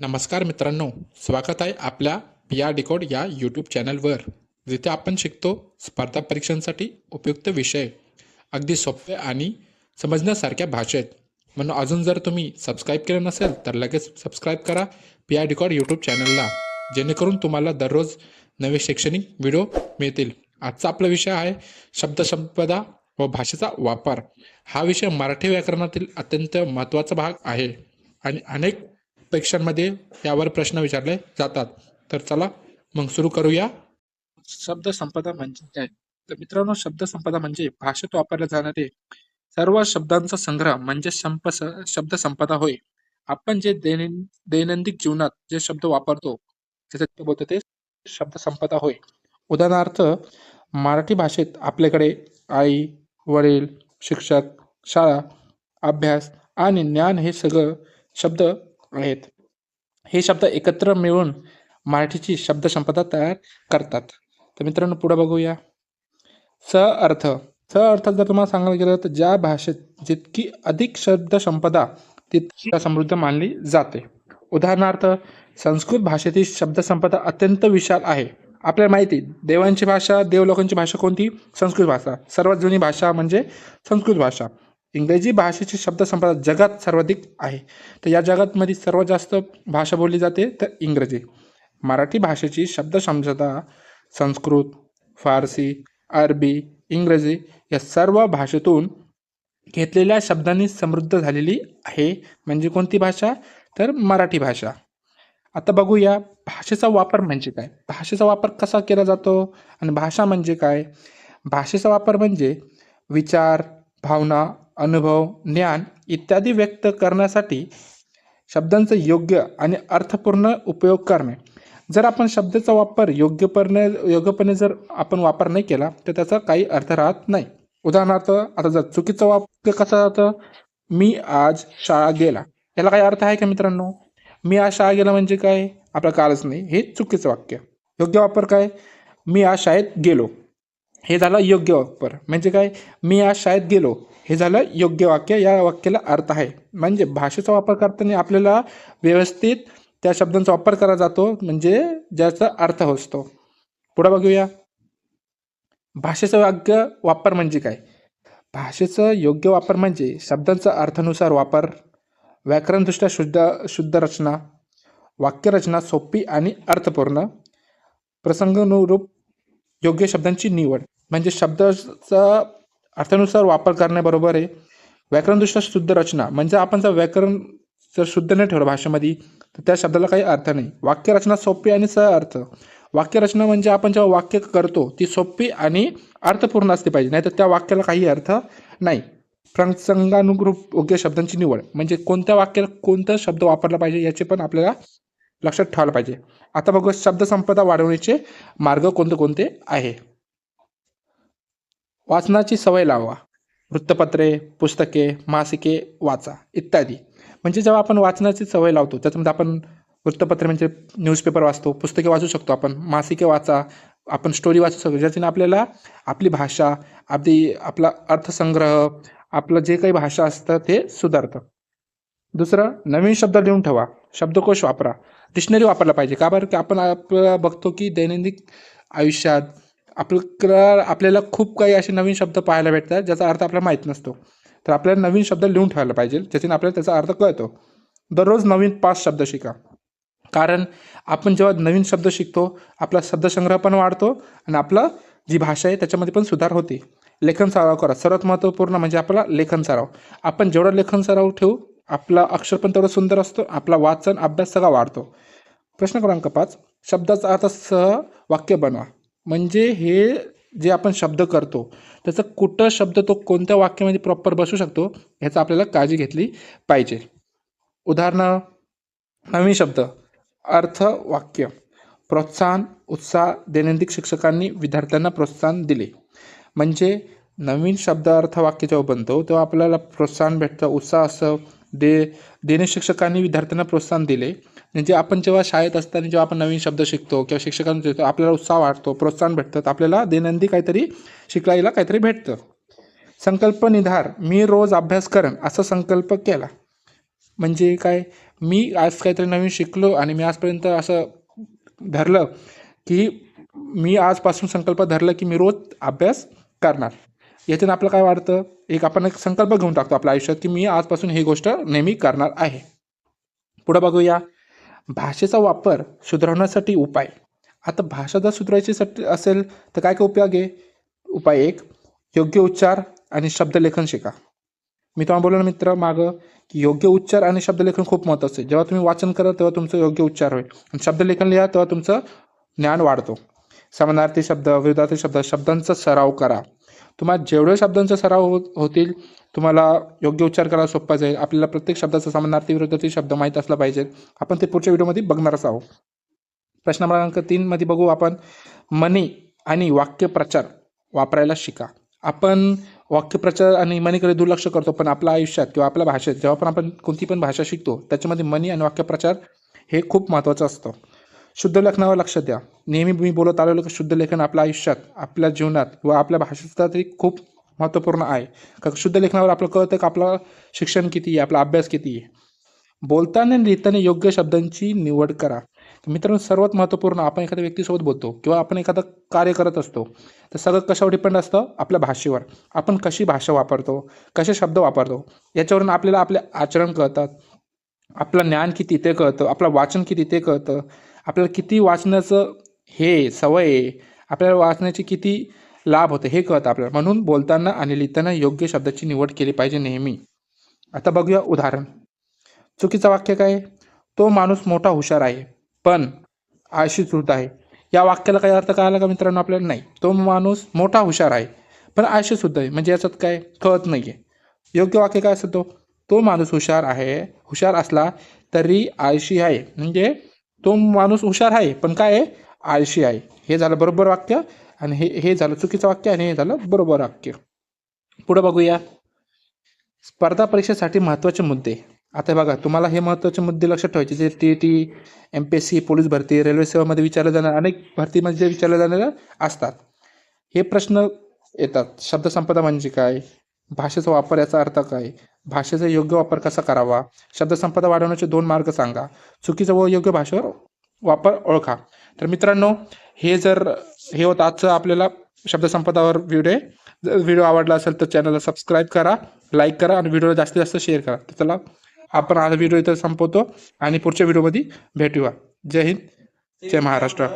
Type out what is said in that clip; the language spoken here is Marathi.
नमस्कार मित्रांनो स्वागत आहे आपल्या पी आर डिकोड या यूट्यूब चॅनलवर जिथे आपण शिकतो स्पर्धा परीक्षांसाठी उपयुक्त विषय अगदी सोपे आणि समजण्यासारख्या भाषेत. म्हणून अजून जर तुम्ही सबस्क्राईब केलं नसेल तर लगेच सबस्क्राईब करा पी आर डिकॉड यूट्यूब चॅनलला जेणेकरून तुम्हाला दररोज नवे शैक्षणिक व्हिडिओ मिळतील. आजचा आपला विषय आहे शब्दसंपदा व भाषेचा वापर. हा विषय मराठी व्याकरणातील अत्यंत महत्त्वाचा भाग आहे आणि अनेक परीक्षांमध्ये यावर प्रश्न विचारले जातात. तर चला मग सुरू करूया. शब्द संपदा म्हणजे काय? तर मित्रांनो शब्द संपदा म्हणजे भाषेत वापरले जाणारे सर्व शब्दांचा संग्रह म्हणजे संप शब्द संपदा होय. आपण जे दैनंदिन जीवनात जे शब्द वापरतो त्याच्यात बोलतो ते शब्द संपदा होय. उदाहरणार्थ मराठी भाषेत आपल्याकडे आई वडील शिक्षक शाळा अभ्यास आणि ज्ञान हे सगळं शब्द आहेत. हे शब्द एकत्र मिळून मराठीची शब्दसंपदा तयार करतात. तर मित्रांनो पुढे बघूया. स अर्थ. स अर्थ जर तुम्हाला सांगायला गेलं तर ज्या भाषेत जितकी अधिक शब्दसंपदा तितकी समृद्ध मानली जाते. उदाहरणार्थ संस्कृत भाषेतील शब्दसंपदा अत्यंत विशाल आहे. आपल्याला माहिती देवांची भाषा देवलोकांची भाषा कोणती? संस्कृत भाषा. सर्वात जुनी भाषा म्हणजे संस्कृत भाषा. इंग्रजी भाषेची शब्दसंपदा जगात सर्वाधिक आहे. तर या जगातमध्ये सर्वात जास्त भाषा बोलली जाते तर इंग्रजी. मराठी भाषेची शब्दसंपदा संस्कृत फारसी अरबी इंग्रजी या सर्व भाषेतून घेतलेल्या शब्दांनी समृद्ध झालेली आहे. म्हणजे कोणती भाषा? तर मराठी भाषा. आता बघूया भाषेचा वापर म्हणजे काय? भाषेचा वापर कसा केला जातो आणि भाषा म्हणजे काय? भाषेचा वापर म्हणजे विचार भावना अनुभव ज्ञान इत्यादी व्यक्त करण्यासाठी शब्दांचा योग्य आणि अर्थपूर्ण उपयोग करणे. जर आपण शब्दाचा वापर योग्यपणे योग्यपणे जर आपण वापर नाही केला तर त्याचा काही अर्थ राहत नाही. उदाहरणार्थ आता जर चुकीचं वाक्य कसं जातं? मी आज शाळा गेला. याला काही अर्थ आहे का मित्रांनो? मी आज शाळा गेला म्हणजे काय? आपलं कालच नाही. हे चुकीचं वाक्य. योग्य वापर काय? मी आज शाळेत गेलो. हे झालं योग्य वापर म्हणजे काय? मी आज शाळेत गेलो. हे झालं योग्य वाक्य. या वाक्याला अर्थ आहे. म्हणजे भाषेचा वापर करताना आपल्याला व्यवस्थित त्या शब्दांचा वापर करा जातो. म्हणजे ज्याचा अर्थ असतो. पुढं बघूया. भाषेचं वाक्य वापर म्हणजे काय? भाषेचं योग्य वापर म्हणजे शब्दांचा अर्थानुसार वापर व्याकरणदृष्ट्या शुद्ध शुद्ध रचना वाक्यरचना सोपी आणि अर्थपूर्ण प्रसंगानुरूप योग्य शब्दांची निवड. म्हणजे शब्दाचा अर्थानुसार वापर करण्याबरोबर आहे व्याकरणदृष्ट्या शुद्ध रचना. म्हणजे आपण जर व्याकरण जर शुद्ध नाही ठेवलं भाषेमध्ये तर त्या शब्दाला काही अर्थ नाही. वाक्यरचना सोपी आणि सह अर्थ. वाक्यरचना म्हणजे आपण जेव्हा वाक्य करतो ती सोपी आणि अर्थपूर्ण असली पाहिजे. नाहीतर त्या वाक्याला काही अर्थ नाही. प्रसंगानुरूप योग्य शब्दांची निवड. म्हणजे कोणत्या वाक्याला कोणता शब्द वापरला पाहिजे याचे पण आपल्याला लक्षात ठेवायला पाहिजे. आता बघू शब्दसंपदा वाढवण्याचे मार्ग कोणते कोणते आहे? वाचनाची सवय लावा. वृत्तपत्रे पुस्तके मासिके वाचा इत्यादी. म्हणजे जेव्हा आपण वाचनाची सवय लावतो त्याच्यामध्ये आपण वृत्तपत्रे म्हणजे न्यूजपेपर वाचतो पुस्तके वाचू शकतो आपण मासिके वाचा आपण स्टोरी वाचू शकतो ज्याच्याने आपल्याला आपली भाषा आपली आपला अर्थसंग्रह आपलं जे काही भाषा असतं ते सुधारतं. दुसरं नवीन शब्द लिहून ठेवा. शब्दकोश वापरा. डिक्शनरी वापरला पाहिजे. का बरं? की आपण आपलं बघतो की दैनंदिन आयुष्यात आपल्याला आपल्याला खूप काही असे नवीन शब्द पाहायला भेटतात ज्याचा अर्थ आपल्याला माहीत नसतो. तर आपल्याला नवीन शब्द लिहून ठेवायला पाहिजे ज्याच्याने आपल्याला त्याचा अर्थ कळतो. दररोज नवीन पाच शब्द शिका. कारण आपण जेव्हा नवीन शब्द शिकतो आपला शब्दसंग्रह पण वाढतो आणि आपलं जी भाषा आहे त्याच्यामध्ये पण सुधार होते. लेखन सराव करा. सर्वात महत्त्वपूर्ण म्हणजे आपला लेखन सराव. आपण जेवढं लेखन सराव ठेवू आपला अक्षर पण तेवढं सुंदर असतो आपला वाचन अभ्यास सगळा वाढतो. प्रश्न क्रमांक पाच शब्दाचा अर्थ सह वाक्य बनवा. म्हणजे हे जे आपण शब्द करतो त्याचं कुठं शब्द तो कोणत्या वाक्यामध्ये प्रॉपर बसू शकतो ह्याचा आपल्याला काळजी घेतली पाहिजे. उदाहरणं नवीन शब्द अर्थ वाक्य. प्रोत्साहन उत्साह दैनंदिन शिक्षकांनी विद्यार्थ्यांना प्रोत्साहन दिले. म्हणजे नवीन शब्द अर्थ वाक्य जेव्हा बनतो तेव्हा आपल्याला प्रोत्साहन भेटतं उत्साह असं दे देणे शिक्षकांनी विद्यार्थ्यांना प्रोत्साहन दिले. म्हणजे आपण जेव्हा शाळेत असताना जेव्हा आपण नवीन शब्द शिकतो किंवा शिक्षकांना शिकतो आपल्याला उत्साह वाढतो प्रोत्साहन भेटतं तर आपल्याला दैनंदिन काहीतरी शिकायला काहीतरी भेटतं. संकल्प निधार मी रोज अभ्यास करेन असा संकल्प केला. म्हणजे काय? मी आज काहीतरी नवीन शिकलो आणि मी आजपर्यंत असं धरलं की मी आजपासून संकल्प धरलं की मी रोज अभ्यास करणार. याच्यानं आपलं काय वाढतं? एक आपण एक संकल्प घेऊन टाकतो आपल्या आयुष्यात की मी आजपासून ही गोष्ट नेहमी करणार आहे. पुढं बघूया. भाषेचा वापर सुधारण्यासाठी उपाय. आता भाषा जर सुधारायची असेल तर काय काय उपयोग आहे? उपाय एक योग्य उच्चार आणि शब्दलेखन शिका. मी तुम्हाला बोललो ना मित्र मागं की योग्य उच्चार आणि शब्दलेखन खूप महत्त्वाचं आहे. जेव्हा तुम्ही वाचन करा तेव्हा तुमचं योग्य उच्चार होईल. आणि शब्दलेखन लिहा तेव्हा तुमचं ज्ञान वाढतो. समानार्थी शब्द विरोधार्थी शब्द शब्दांचा सराव करा. तुम्हाला जेवढे शब्दांचा सराव होत होतील तुम्हाला योग्य उच्चार करायला सोपा जाईल. आपल्याला प्रत्येक शब्दाचा समानार्थी विरुद्धार्थी शब्द माहीत असला पाहिजे आपण ते पुढच्या व्हिडिओमध्ये बघणारच आहोत. प्रश्न क्रमांक तीनमध्ये बघू आपण मनी आणि वाक्यप्रचार वापरायला शिका. आपण वाक्यप्रचार आणि मनीकडे दुर्लक्ष करतो पण आपल्या आयुष्यात किंवा आपल्या भाषेत जेव्हा पण आपण कोणती पण भाषा शिकतो त्याच्यामध्ये मनी आणि वाक्यप्रचार हे खूप महत्त्वाचं असतं. शुद्ध लेखनावर लक्ष द्या. नेहमी मी बोलत आलेलो की शुद्ध लेखन आपल्या आयुष्यात आपल्या जीवनात व आपल्या भाषेचा तरी खूप महत्त्वपूर्ण आहे. का शुद्ध लेखनावर आपलं कळतं की आपलं शिक्षण किती आहे आपला अभ्यास किती आहे. बोलताना आणि लिहिताना योग्य शब्दांची निवड करा. मित्रांनो सर्वात महत्त्वपूर्ण आपण एखाद्या व्यक्तीसोबत बोलतो किंवा आपण एखादं कार्य करत असतो तर सगळं कशावर डिपेंड असतं? आपल्या भाषेवर. आपण कशी भाषा वापरतो? कसे शब्द वापरतो? याच्यावरून आपल्याला आपले आचरण कळतात आपलं ज्ञान किती ते कळतं. आपलं वाचन किती ते कळतं. आपल्याला किती वाचण्याचं हे सवय आपल्याला वाचण्याची किती लाभ होते हे कळतं आपल्याला. म्हणून बोलताना आणि लिहिताना योग्य शब्दाची निवड केली पाहिजे नेहमी. आता बघूया उदाहरण. चुकीचं वाक्य काय? तो माणूस मोठा हुशार आहे पण आळशी चुलत आहे. या वाक्याला काही अर्थ कळाला का मित्रांनो आपल्याला? नाही. तो माणूस मोठा हुशार आहे पण आळशी सुद्धा आहे. म्हणजे याच्यात काय? कळत नाही आहे योग्य वाक्य काय असतं तो माणूस हुशार आहे हुशार असला तरी आळशी आहे. म्हणजे तो माणूस हुशार आहे पण काय आहे? आळशी आहे. हे झालं बरोबर वाक्य आणि हे हे झालं चुकीचं वाक्य आणि हे झालं बरोबर वाक्य. पुढं बघूया. स्पर्धा परीक्षेसाठी महत्त्वाचे मुद्दे. आता बघा तुम्हाला हे महत्त्वाचे मुद्दे लक्षात ठेवायचे जे T T M P S C police भरती रेल्वे सेवामध्ये विचारले जाणार अनेक भरतीमध्ये जे विचारले असतात. हे प्रश्न येतात. शब्दसंपदा म्हणजे काय? भाषेचा वापर याचा अर्थ काय? भाषेचा योग्य वापर कसा करावा? शब्दसंपदा वाढवण्याचे दोन मार्ग सांगा. चुकीचं व योग्य भाषेवर वापर ओळखा. तर मित्रांनो हे जर हे होतं आजचं आपल्याला शब्दसंपदावर व्हिडिओ जर व्हिडिओ आवडला असेल तर चॅनलला सबस्क्राईब करा लाईक करा आणि व्हिडिओला जास्तीत जास्त शेअर करा. तर चला आपण आज व्हिडिओ इथं संपवतो आणि पुढच्या व्हिडिओमध्ये भेटूया. जय हिंद जय महाराष्ट्र.